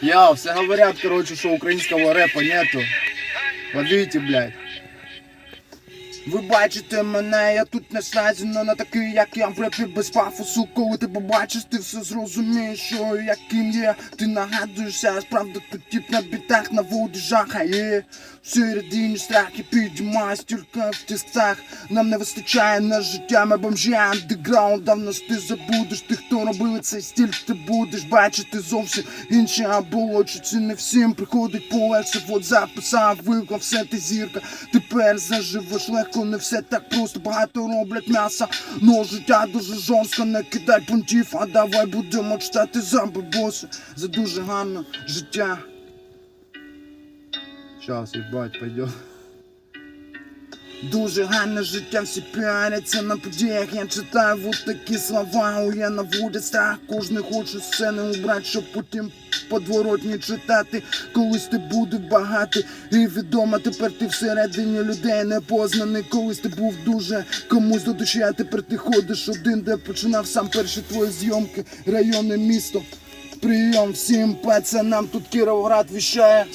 Я, все говорят, короче, что украинского рэпа нету. Подивіться, блядь. Ви бачите мене, я тут не слазі, но не такий, як я. В репі без пафосу Коли ти побачиш, ти все зрозумієш, що яким є. Ти нагадуєшся, справді тут тип на бітах наводиш жахає Всередині страхи підіймає тільки в тисках Нам не вистачає на життя, ми бомжі андеграунд. Давно ти забудеш, ти хто робив цей стиль, ти будеш бачити зовсім чи це не всім приходить полегше Вот записав, виклав, все ти зірка. Тепер заживеш легко, не все так просто Багато роблять м'яса, но життя дуже жорстко Не кидай пунктів, а давай будемо читати замбобоси За дуже гарне життя. Сейчас, ебать, пойдет Дуже гарне життя, всі піаряться на подіях. Я читаю вот такі слова, у я наводять страх. Кожний хоче сцени убрати, щоб потім подворотні читати Колись ти буде багатий і відома. Тепер ти всередині людей непознаний Колись ти був дуже комусь до душі, а тепер ти ходиш один, де починав сам перші твої зйомки. Районне місто. Прийом всім пацанам, тут Кіровоград віщає